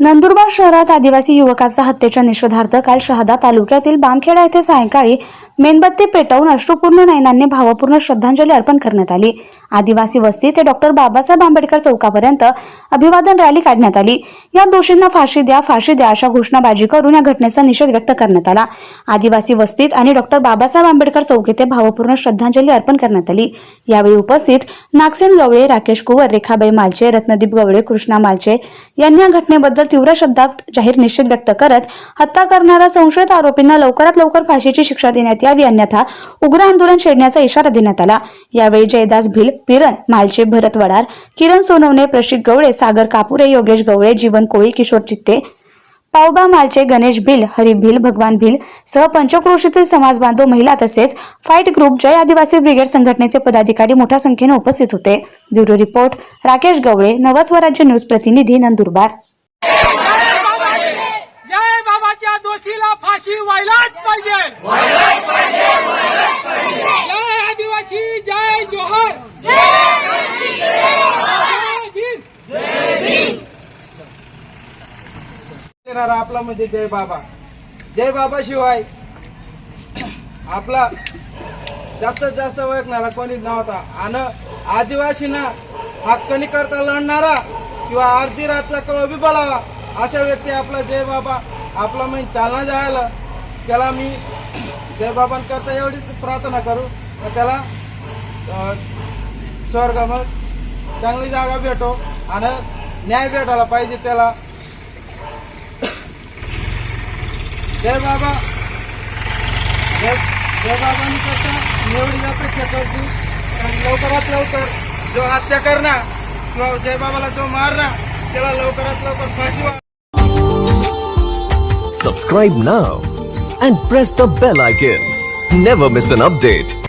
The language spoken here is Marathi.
नंदुरबार शहरात आदिवासी युवकाचा हत्येच्या निषेधार्थ काल शहादा तालुक्यातील बामखेडा येथे सायंकाळी मेणबत्ती पेटवून अश्रुपूर्ण नयनांनी भावपूर्ण श्रद्धांजली अर्पण करण्यात आली. आदिवासी वस्ती ते डॉक्टर बाबासाहेब आंबेडकर चौकापर्यंत अभिवादन रॅली काढण्यात आली. या दोषींना फाशी द्या फाशी द्या अशा घोषणाबाजी करून या घटनेचा निषेध व्यक्त करण्यात आला. आदिवासी वस्तीत आणि डॉक्टर बाबासाहेब आंबेडकर चौक येथे भावपूर्ण श्रद्धांजली अर्पण करण्यात आली. यावेळी उपस्थित नागसेन गवळे राकेश कुवर रेखाबाई मालचे रत्नदीप गवळे कृष्णा मालचे यांनी या घटनेबद्दल तीव्र शब्दात जाहीर निषेध व्यक्त करत हत्या करणाऱ्या संशयित आरोपींना लवकरात लवकर फाशीची शिक्षा देण्यात यावी अन्यथा उग्र आंदोलन छेडण्याचा इशारा देण्यात आला. यावेळी जयदास भिल पिरन मालचे भरत वडार किरण सोनवणे प्रशिक गवळे सागर कापुरे योगेश गवळे जीवन कोळी किशोर चित्ते पावबा मालचे गणेश भिल हरी भिल भगवान भिल सह पंचक्रोशीतील समाज बांधव महिला तसेच फाईट ग्रुप जय आदिवासी ब्रिगेड संघटनेचे पदाधिकारी मोठ्या संख्येने उपस्थित होते. Bureau report Rakesh Gawale Navswarajya news प्रतिनिधी नंदुरबार. जय बाबाच्या दोषीला फाशी व्हायलाच पाहिजे. जय आदिवासी जय जोहर. येणारा आपला म्हणजे जय बाबा. जय बाबा शिवाय आपला जास्तीत जास्त ओळखणारा कोणीच नव्हता. आणि आदिवासींना हक्कनी करता लढणारा किंवा अर्धी रातला किंवा बी बोलावा. अशा व्यक्ती आपला जय बाबा आपला मी चालना जायला. त्याला मी जय बाबांकरता एवढीच प्रार्थना करू. त्याला अं, स्वर्गामध्ये चांगली जागा भेटो आणि न्याय भेटायला पाहिजे त्याला. जय बाबा. जय जय बाबांनी करता एवढी अपेक्षा करतो. लवकरात लवकर जो हत्या करणार किंवा जो मारणार त्याला लवकरात लवकर फाशी Subscribe now and press the bell icon. Never miss an update.